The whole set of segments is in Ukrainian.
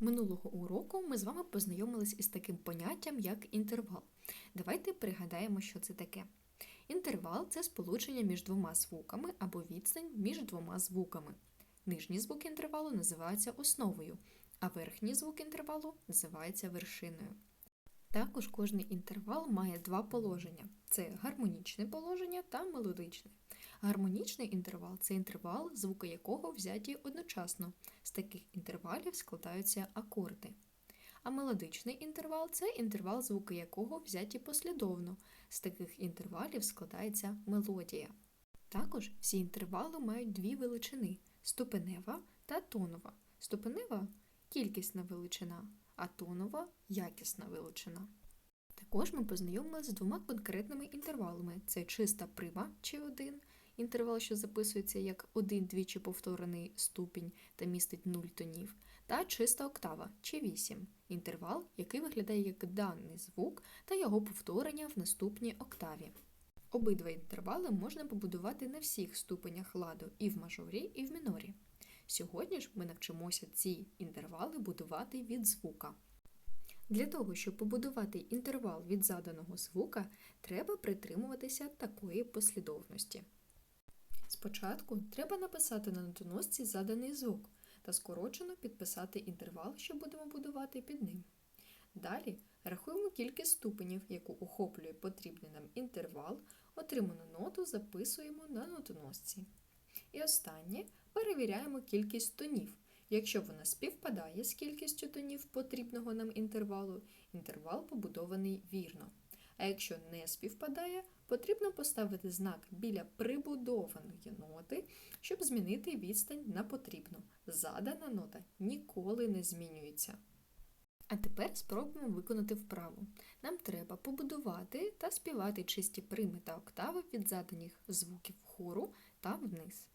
Минулого уроку ми з вами познайомились із таким поняттям, як інтервал. Давайте пригадаємо, що це таке. Інтервал це сполучення між двома звуками або відстань між двома звуками. Нижній звук інтервалу називається основою, а верхній звук інтервалу називається вершиною. Також кожний інтервал має два положення: це гармонічне положення та мелодичне. Гармонічний інтервал це інтервал, звуки якого взяті одночасно. З таких інтервалів складаються акорди. А мелодичний інтервал це інтервал, звуки якого взяті послідовно. З таких інтервалів складається мелодія. Також всі інтервали мають дві величини ступенева та тонова. Ступенева кількісна величина, а тонова якісна величина. Також ми познайомилися з двома конкретними інтервалами: це чиста прима чи 1, інтервал, що записується як один двічі повторений ступінь та містить 0 тонів, та чиста октава чи 8, інтервал, який виглядає як даний звук та його повторення в наступній октаві. Обидва інтервали можна побудувати на всіх ступенях ладу і в мажорі, і в мінорі. Сьогодні ж ми навчимося ці інтервали будувати від звука. Для того, щоб побудувати інтервал від заданого звука, треба притримуватися такої послідовності. Спочатку треба написати на нотоносці заданий звук та скорочено підписати інтервал, що будемо будувати під ним. Далі рахуємо кількість ступенів, яку охоплює потрібний нам інтервал, отриману ноту записуємо на нотоносці. І останнє перевіряємо кількість тонів. Якщо вона співпадає з кількістю тонів потрібного нам інтервалу, інтервал побудований вірно. А якщо не співпадає, потрібно поставити знак біля прибудованої ноти, щоб змінити відстань на потрібну. Задана нота ніколи не змінюється. А тепер спробуємо виконати вправу. Нам треба побудувати та співати чисті прими та октави від заданих звуків вгору та вниз.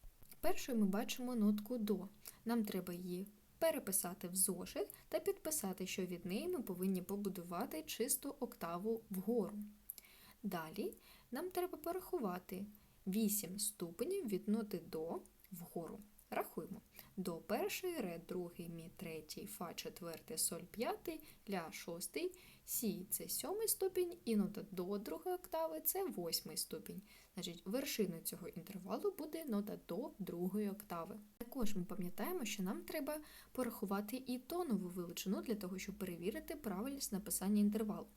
Першою ми бачимо нотку до. Нам треба її переписати в зошит та підписати, що від неї ми повинні побудувати чисту октаву вгору. Далі нам треба порахувати 8 ступенів від ноти до вгору. Рахуємо. До перший, ре, другий, мі, третій, фа, четвертий, соль, п'ятий, ля, шостий, сі це сьомий ступінь, і нота до другої октави це восьмий ступінь. Значить, вершиною цього інтервалу буде нота до другої октави. Також ми пам'ятаємо, що нам треба порахувати і тонову величину для того, щоб перевірити правильність написання інтервалу.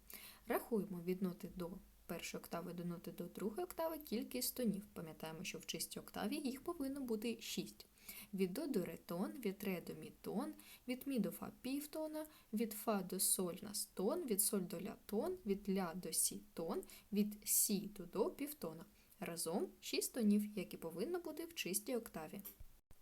Рахуємо від ноти до першої октави до ноти до другої октави кількість тонів. Пам'ятаємо, що в чистій октаві їх повинно бути 6. Від до до ре тон, від ре до мі тон, від мі до фа півтона, від фа до соль на тон, від соль до ля тон, від ля до сі тон, від сі до до півтона. Разом 6 тонів, як і повинно бути в чистій октаві.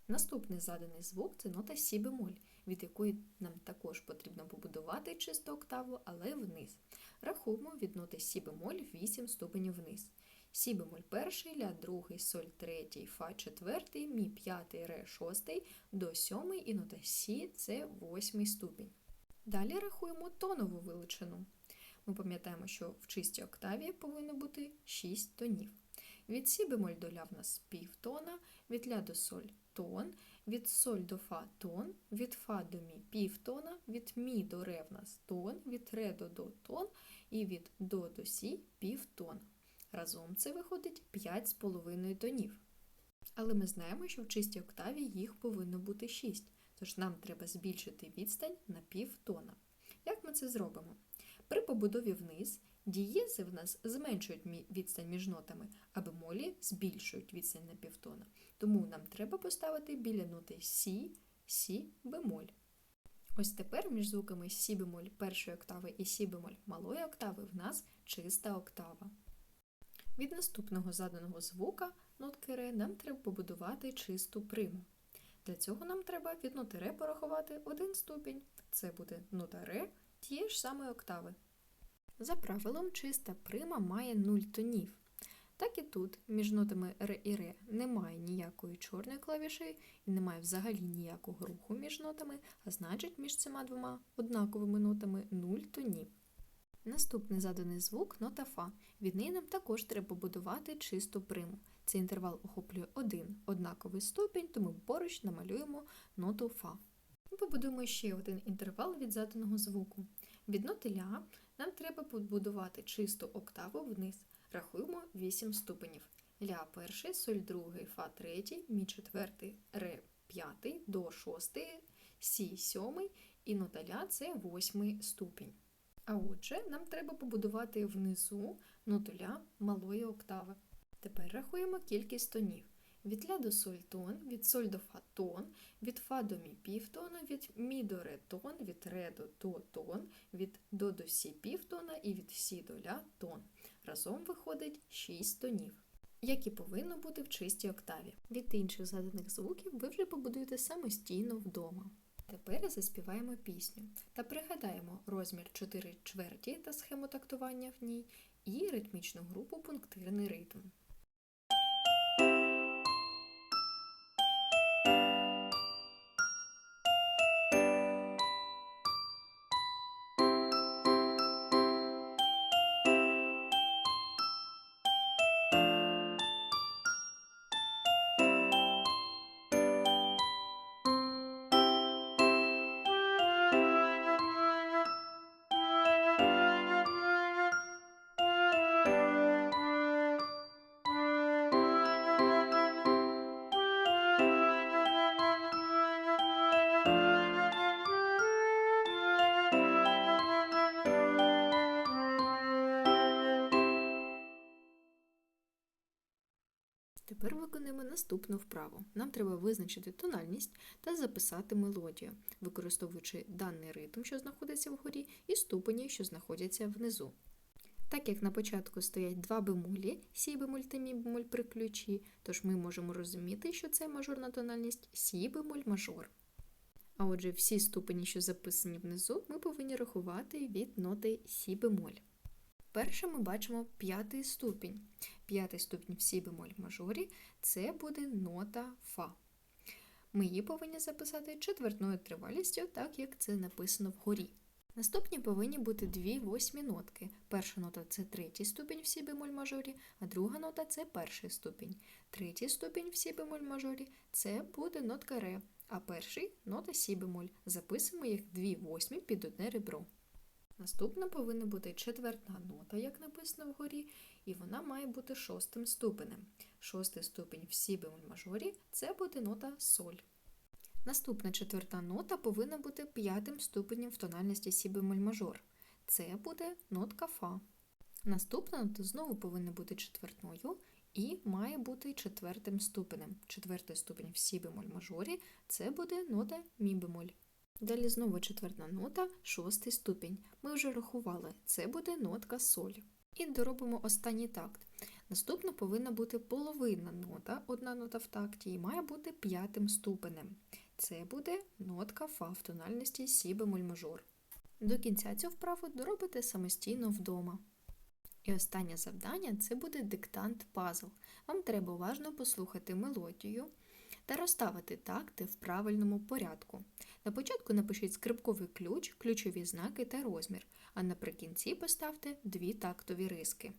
Наступний заданий звук це нота сі бемоль, від якої нам також потрібно побудувати чисту октаву, але вниз. Рахуємо від ноти сі бемоль 8 ступенів вниз. Сі бемоль перший, ля другий, соль третій, фа четвертий, мі п'ятий, ре шостий, до сьомий і нота сі це восьмий ступінь. Далі рахуємо тонову величину. Ми пам'ятаємо, що в чистій октаві повинно бути 6 тонів. Від сі бемоль до ля в нас півтона, від ля до соль тон, від соль до фа тон, від фа до мі півтона, від мі до ре в нас тон, від ре до до тон і від до до сі півтона. Разом це виходить 5,5 тонів. Але ми знаємо, що в чистій октаві їх повинно бути 6, тож нам треба збільшити відстань на півтона. Як ми це зробимо? При побудові вниз дієзи в нас зменшують відстань між нотами, а бемолі збільшують відстань на півтона. Тому нам треба поставити біля ноти Сі, Сі бемоль. Ось тепер між звуками Сі бемоль першої октави і Сі бемоль малої октави в нас чиста октава. Від наступного заданого звука нотки ре нам треба побудувати чисту приму. Для цього нам треба від ноти ре порахувати один ступінь. Це буде нота ре тієї ж самої октави. За правилом, чиста прима має 0 тонів. Так і тут між нотами ре і ре немає ніякої чорної клавіші і немає взагалі ніякого руху між нотами, а значить між цими двома однаковими нотами 0 тонів. Наступний заданий звук нота Фа. Від неї нам також треба побудувати чисту приму. Цей інтервал охоплює один однаковий ступінь, тому поруч намалюємо ноту Фа. Побудуємо ще один інтервал від заданого звуку. Від ноти ля нам треба побудувати чисту октаву вниз. Рахуємо 8 ступенів. Ля перший, соль другий, фа третій, мі четвертий, ре п'ятий, до шостий, сі сьомий і нота ля це восьмий ступінь. А отже, нам треба побудувати внизу ноту ля малої октави. Тепер рахуємо кількість тонів. Від ля до соль тон, від соль до фа тон, від фа до мі півтона, від мі до ре тон, від ре до до тон, від до до сі півтона і від сі до ля тон. Разом виходить 6 тонів, як і повинно бути в чистій октаві. Від інших заданих звуків ви вже побудуєте самостійно вдома. Тепер заспіваємо пісню та пригадаємо розмір 4 чверті та схему тактування в ній і ритмічну групу пунктирний ритм. Тепер виконуємо наступну вправу. Нам треба визначити тональність та записати мелодію, використовуючи даний ритм, що знаходиться вгорі, і ступені, що знаходяться внизу. Так як на початку стоять два бемолі, сі бемоль та мі бемоль при ключі, тож ми можемо розуміти, що це мажорна тональність сі бемоль мажор. А отже, всі ступені, що записані внизу, ми повинні рахувати від ноти сі бемоль. Перше ми бачимо п'ятий ступінь. П'ятий ступінь в сі бемоль мажорі це буде нота Фа. Ми її повинні записати четвертною тривалістю, так як це написано вгорі. Наступні повинні бути дві восьмі нотки. Перша нота це третій ступінь в сі бемоль мажорі, а друга нота це перший ступінь. Третій ступінь в сі бемоль мажорі це буде нотка ре, а перший нота сі бемоль. Записуємо їх дві восьмі під одне ребро. Наступна повинна бути четверта нота, як написано вгорі, і вона має бути шостим ступенем. Шостий ступінь в сі бемоль мажорі це буде нота соль. Наступна четверта нота повинна бути п'ятим ступенем в тональності сі бемоль мажор. Це буде нотка фа. Наступна нота знову повинна бути четвертною і має бути четвертим ступенем. Четвертий ступень в сі бемоль мажорі це буде нота мі бемоль. Далі знову четверта нота, шостий ступінь. Ми вже рахували, це буде нотка соль. І доробимо останній такт. Наступно повинна бути половина нота, одна нота в такті, і має бути п'ятим ступенем. Це буде нотка фа в тональності сі бемоль мажор. До кінця цю вправу доробите самостійно вдома. І останнє завдання це буде диктант пазл. Вам треба уважно послухати мелодію та розставити такти в правильному порядку. На початку напишіть скрипковий ключ, ключові знаки та розмір, а наприкінці поставте дві тактові риски.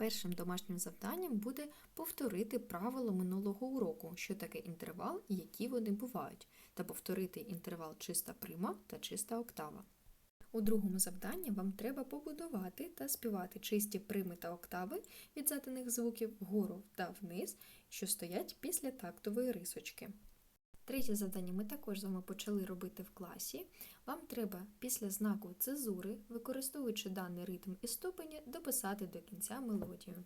Першим домашнім завданням буде повторити правила минулого уроку, що таке інтервал і які вони бувають, та повторити інтервал чиста прима та чиста октава. У другому завданні вам треба побудувати та співати чисті прими та октави від заданих звуків вгору та вниз, що стоять після тактової рисочки. Третє завдання ми також з вами почали робити в класі. Вам треба після знаку цезури, використовуючи даний ритм і ступені, дописати до кінця мелодію.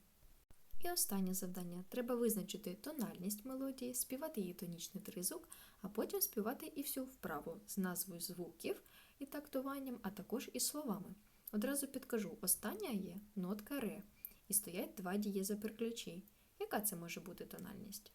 І останнє завдання треба визначити тональність мелодії, співати її тонічний тризуб, а потім співати і всю вправу з назвою звуків і тактуванням, а також і словами. Одразу підкажу: остання є нотка ре, і стоять два дієзоперключі. Яка це може бути тональність?